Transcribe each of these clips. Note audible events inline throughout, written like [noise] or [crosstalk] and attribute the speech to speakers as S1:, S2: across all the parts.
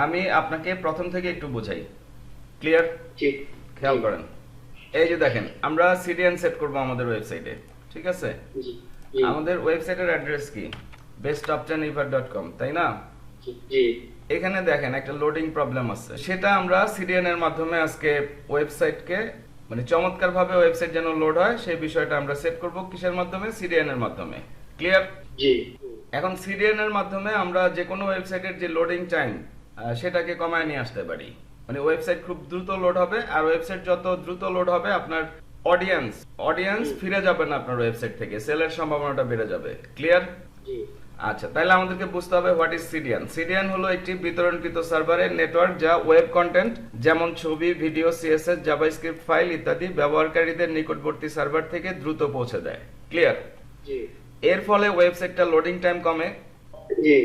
S1: আমি আপনাকে প্রথম থেকে একটু বোঝাই। ক্লিয়ার
S2: জি।
S1: খেয়াল করেন। এই যে দেখেন আমরা সিডিএন সেট করব আমাদের ওয়েবসাইটে ঠিক আছে? আমাদের ওয়েবসাইটের অ্যাড্রেস কি? বেস্ট অপশন ডট কম তাই না? এখানে দেখেন একটা লোডিং প্রবলেম আছে। সেটা আমরা সিডিএন এর মাধ্যমে আজকে ওয়েবসাইটকে মানে চমৎকার ভাবে ওয়েবসাইট যেন লোড হয় সেই বিষয়টা আমরা সেট করব কিসের মাধ্যমে? সিডিএন এর মাধ্যমে। ক্লিয়ার
S2: জি।
S1: এখন সিডিএন এর মাধ্যমে আমরা যে কোনো ওয়েবসাইটের যে লোডিং টাইম সেটাকে কমায় নিয়ে আসতে পারি। মানে ওয়েবসাইট খুব দ্রুত লোড হবে আর ওয়েবসাইট যত দ্রুত লোড হবে আপনার অডিয়েন্স অডিয়েন্স ফিরে যাবে না আপনার ওয়েবসাইট থেকে সেলের সম্ভাবনাটা বেড়ে যাবে। ক্লিয়ার আচ্ছা তাহলে আমাদেরকে বুঝতে হবে হোয়াট ইজ সিডিএন সিডিএন হলো একটি বিতরণকৃত সার্ভারের নেটওয়ার্ক যা ওয়েব কন্টেন্ট যেমন ছবি ভিডিও সিএসএস জাভাস্ক্রিপ্ট ফাইল ইত্যাদি ব্যবহারকারীদের নিকটবর্তী সার্ভার থেকে দ্রুত পৌঁছে দেয়। ক্লিয়ার
S2: জি।
S1: এর ফলে ওয়েবসাইটটা লোডিং টাইম কমে।
S2: জি।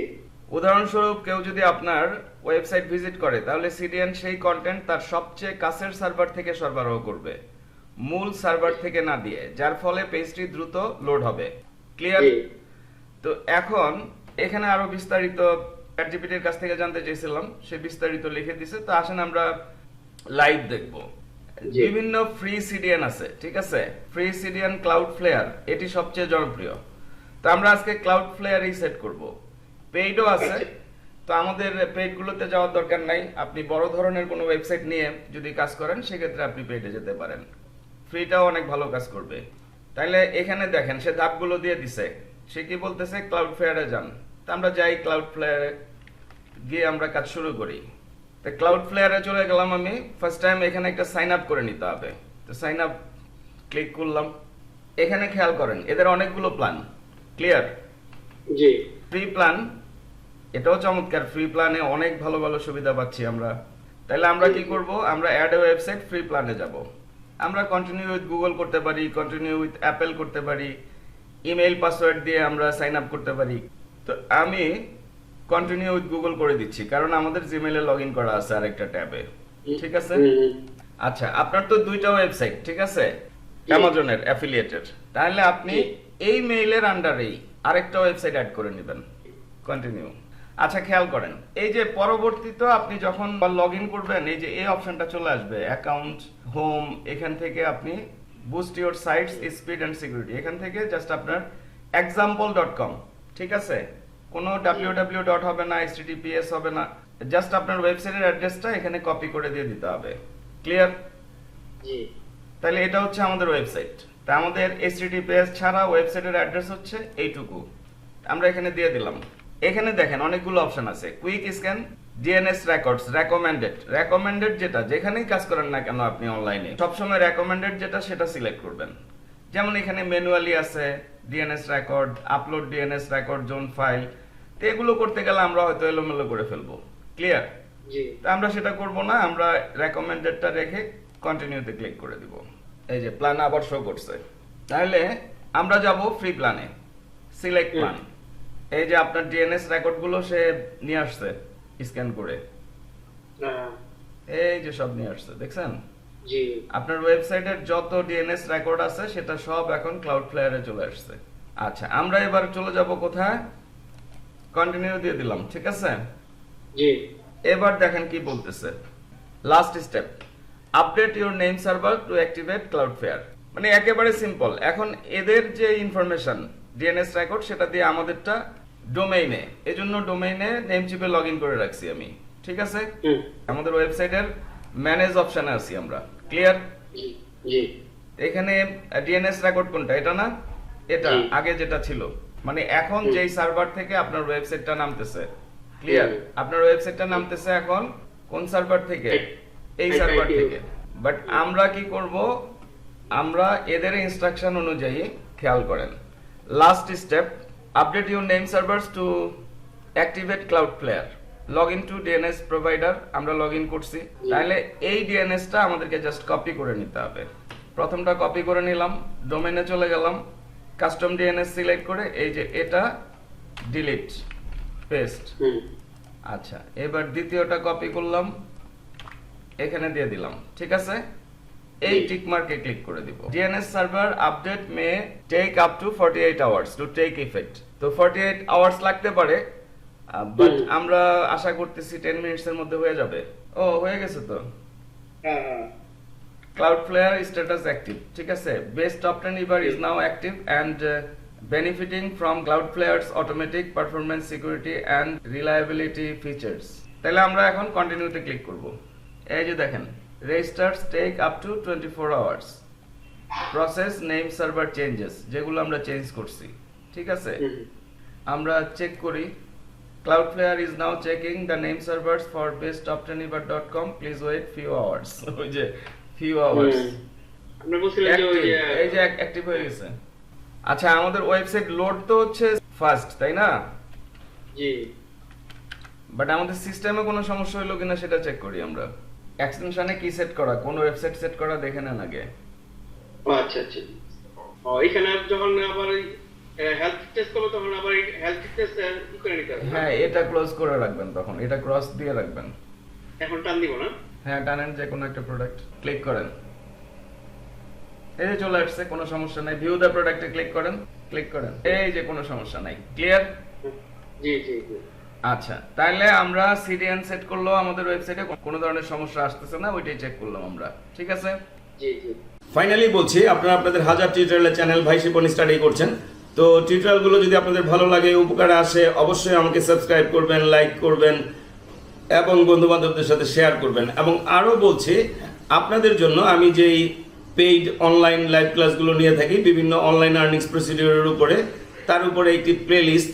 S1: উদাহরণস্বরূপ কেউ যদি আপনার ওয়েবসাইট ভিজিট করে তাহলে সিডিএন সেই কন্টেন্ট তার সবচেয়ে কাছের সার্ভার থেকে সরবরাহ করবে। মূল সার্ভার থেকে না দিয়ে যার ফলে পেজটি দ্রুত লোড হবে। ক্লিয়ার তো এখন এখানে আরও বিস্তারিত চ্যাটজিপিটির কাছ থেকে জানতে চেয়েছিলাম সে বিস্তারিত লিখে দিছে। তো আসেন আমরা লাইভ দেখব। বিভিন্ন ফ্রি সিডিএন আছে ঠিক আছে? ফ্রি সিডিএন ক্লাউড ফ্লেয়ার এটি সবচেয়ে জনপ্রিয়। তো আমরা আজকে ক্লাউড ফ্লেয়ারই সেট করব। পেইডও আছে। তো আমাদের পেইড গুলোতে যাওয়ার দরকার নাই। আপনি বড় ধরনের কোনো ওয়েবসাইট নিয়ে যদি কাজ করেন সেক্ষেত্রে আপনি পেইডে যেতে পারেন। ফ্রিটাও অনেক ভালো কাজ করবে। তাইলে এখানে দেখেন সে ধাপগুলো দিয়ে দিছে। সে কি বলতেছে? ক্লাউড ফেয়ারে যান। তা আমরা যাই ক্লাউড ফ্লেয়ারে গিয়ে আমরা কাজ শুরু করি। তো ক্লাউড ফ্লেয়ারে চলে গেলাম আমি। ফার্স্ট টাইম এখানে একটা সাইন আপ করে নিতে হবে। তো সাইন আপ ক্লিক করলাম। এখানে খেয়াল করেন এদের অনেকগুলো প্ল্যান ক্লিয়ার
S2: জি।
S1: ফ্রি প্ল্যান এটাও চমৎকার ফ্রি প্ল্যানে অনেক ভালো ভালো সুবিধা পাচ্ছি আমরা। তাহলে আমরা কি করব? আমরা অ্যাড ওয়েবসাইট ফ্রি প্ল্যানে যাব। আমরা কন্টিনিউ উইথ গুগল করতে পারি কন্টিনিউ উইথ অ্যাপেল করতে পারি ইমেল পাসওয়ার্ড দিয়ে আমরা সাইন আপ করতে পারি। তো আমি কন্টিনিউ উইথ গুগল করে দিচ্ছি কারণ আমাদের জিমেলে লগ ইন করা আছে আরেকটা ট্যাবে। ঠিক আছে। আচ্ছা আপনার তো দুইটা ওয়েবসাইট ঠিক আছে। অ্যামাজনের অ্যাফিলিয়েটেড তাহলে আপনি এই মেইলের আন্ডারেই আরেকটা ওয়েবসাইট অ্যাড করে নেবেন। কন্টিনিউ আচ্ছা খেয়াল করেন। এই যে পরবর্তীতে আপনি যখন লগ ইন করবেন এই যে এই অপশনটা চলে আসবে অ্যাকাউন্ট হোম এখান থেকে আপনি boost your sites speed and security এখান থেকে জাস্ট আপনার এক্সাম্পল ডট কম ঠিক আছে? কোনো ডাব্লিউ ডাব্লিউ ডট হবে না এস হবে না জাস্ট আপনার ওয়েবসাইটের অ্যাড্রেসটা এখানে কপি করে দিয়ে দিতে হবে। ক্লিয়ার তাহলে এটা হচ্ছে আমাদের ওয়েবসাইট তা আমাদের এইচটিটিপিএস ছাড়া ওয়েবসাইটের অ্যাড্রেস হচ্ছে এইটুকু। আমরা এখানে দিয়ে দিলাম। এখানে দেখেন অনেকগুলো অপশন আছে। Quick scan DNS records recommended recommended যেটা যেখানেই কাজ করেন না কেন আপনি অনলাইনে সবসময় রেকমেন্ডেড যেটা সেটা সিলেক্ট করবেন। যেমন এখানে ম্যানুয়ালি আছে DNS record upload DNS record zone file তো এগুলো করতে গেলে আমরা হয়তো এলোমেলো করে ফেলব। ক্লিয়ার তা আমরা সেটা করব না আমরা রেকমেন্ডেডটা রেখে কন্টিনিউতে ক্লিক করে দিব। এই যে প্ল্যান আবার শো করছে। তাহলে আমরা যাব ফ্রি প্ল্যানে সিলেক্ট। প্ল্যান এই যে আপনার ডিএনএস রেকর্ডগুলো সে নিয়ে আসছে স্ক্যান করে।
S2: হ্যাঁ,
S1: এই যে সব নিয়ে আসছে দেখছেন? আপনার ওয়েবসাইটের যত ডিএনএস রেকর্ড আছে সেটা সব এখন ক্লাউড ফ্লেয়ারে চলে আসছে। আচ্ছা আমরা এবার চলে যাব কোথায়? কন্টিনিউ দিয়ে দিলাম ঠিক আছে? এবার দেখেন কি বলতেছে। Last step update your name server to activate Cloudflare মানে একেবারে সিম্পল এখন এদের যে ইনফরমেশন ডিএনএস রেকর্ড সেটা দিয়ে আমাদেরটা ডোমেইনে এজন্য ডোমেইনে নেম চিপে লগ করে রাখছি আমি। ঠিক আছে? আমাদের ওয়েবসাইটের ম্যানেজ অপশনে আছি আমরা। ক্লিয়ার এখানে ডিএনএস রেকর্ড কোনটা? এটা না? এটা আগে যেটা ছিল। মানে এখন। যেই সার্ভার থেকে আপনার ওয়েবসাইটটা নামতেছে। ক্লিয়ার আপনার ওয়েবসাইটটা নামতেছে এখন কোন সার্ভার থেকে? এই সার্ভার থেকে। বাট আমরা কি করব? আমরা এদের ইনস্ট্রাকশন অনুযায়ী খেয়াল করেন। Last step update your name servers to activate Cloudflare log in to DNS provider আমরা লগ ইন করছি তাহলে এই ডিএনএসটা আমাদেরকে জাস্ট কপি করে নিতে হবে। প্রথমটা কপি করে নিলাম ডোমেনে চলে গেলাম। কাস্টম ডিএনএস সিলেক্ট করে এই যে এটা ডিলিট পেস্ট আচ্ছা এবার দ্বিতীয়টা কপি করলাম এখানে দিয়ে দিলাম। ঠিক আছে? এই টিক মার্কে ক্লিক করে দিব। DNS server update may take up to 48 hours to take effect তো 48 আওয়ার্স লাগতে পারে বাট। আমরা আশা করতেছি টেন মিনিটস এর মধ্যে হয়ে যাবে। ও হয়ে গেছে তো?
S2: হ্যাঁ হ্যাঁ।
S1: Cloudflare status active ঠিক আছে? Best top 10 ever is now active and uh, benefiting from Cloudflare's automatic performance security and reliability features তাহলে আমরা এখন কন্টিনিউতে ক্লিক করব। এই যে দেখেন registrars take up to 24 hours process name server changes যেগুলো আমরা চেঞ্জ করছি ঠিক আছে? আমরা চেক করি Cloudflare is now checking the name servers for bestopteniver.com please wait few hours. [laughs] ওই যে few hours.
S2: হুম। আপনার বলছিলেন যে ওই
S1: এই যে অ্যাক্টিভ হয়ে গেছে। আচ্ছা আমাদের ওয়েবসাইট লোড তো হচ্ছে ফার্স্ট তাই না?
S2: জি।
S1: বাট আমাদের সিস্টেমে কোনো সমস্যা হলো কিনা সেটা চেক করি আমরা। এক্সটেনশনে কি সেট করা? কোন ওয়েবসাইট সেট করা? দেখে নেন আগে।
S2: আচ্ছা আচ্ছা। ও এখানে যখন আবার হেলথ টেস্ট করব তখন আবার হেলথ টেস্ট ই করে নিতে
S1: হ্যাঁ এটা ক্লোজ করে রাখবেন তখন। এটা ক্রস দিয়ে রাখবেন।
S2: এখন টান দিব না?
S1: হ্যাঁ টানেন যে কোনো একটা প্রোডাক্ট ক্লিক করেন। এই যে চলে আসছে কোনো সমস্যা নাই। ভিউ দ্য প্রোডাক্টে ক্লিক করেন। ক্লিক করেন। এই যে কোনো সমস্যা নাই। ক্লিয়ার
S2: জি জি জি।
S1: আচ্ছা তাহলে আমরা সিডিএন সেট করল আমাদের ওয়েবসাইটে কোনো ধরনের সমস্যা আসতেছে না ওইটাই চেক করলাম আমরা। ঠিক আছে?
S2: জি জি।
S3: ফাইনালি বলছি আপনারা আপনাদের হাজার টিউটোরিয়ালের চ্যানেল ভাই শিপন স্টাডি করছেন। তো টিউটোরিয়ালগুলো যদি আপনাদের ভালো লাগে উপকারে আসে অবশ্যই আমাকে সাবস্ক্রাইব করবেন লাইক করবেন এবং বন্ধু বান্ধবদের সাথে শেয়ার করবেন। এবং আরও বলছি আপনাদের জন্য আমি যেই পেইড অনলাইন লাইভ ক্লাসগুলো নিয়ে থাকি বিভিন্ন অনলাইন আর্নিংস প্রসিডিওরের উপরে তার উপরে একটি playlist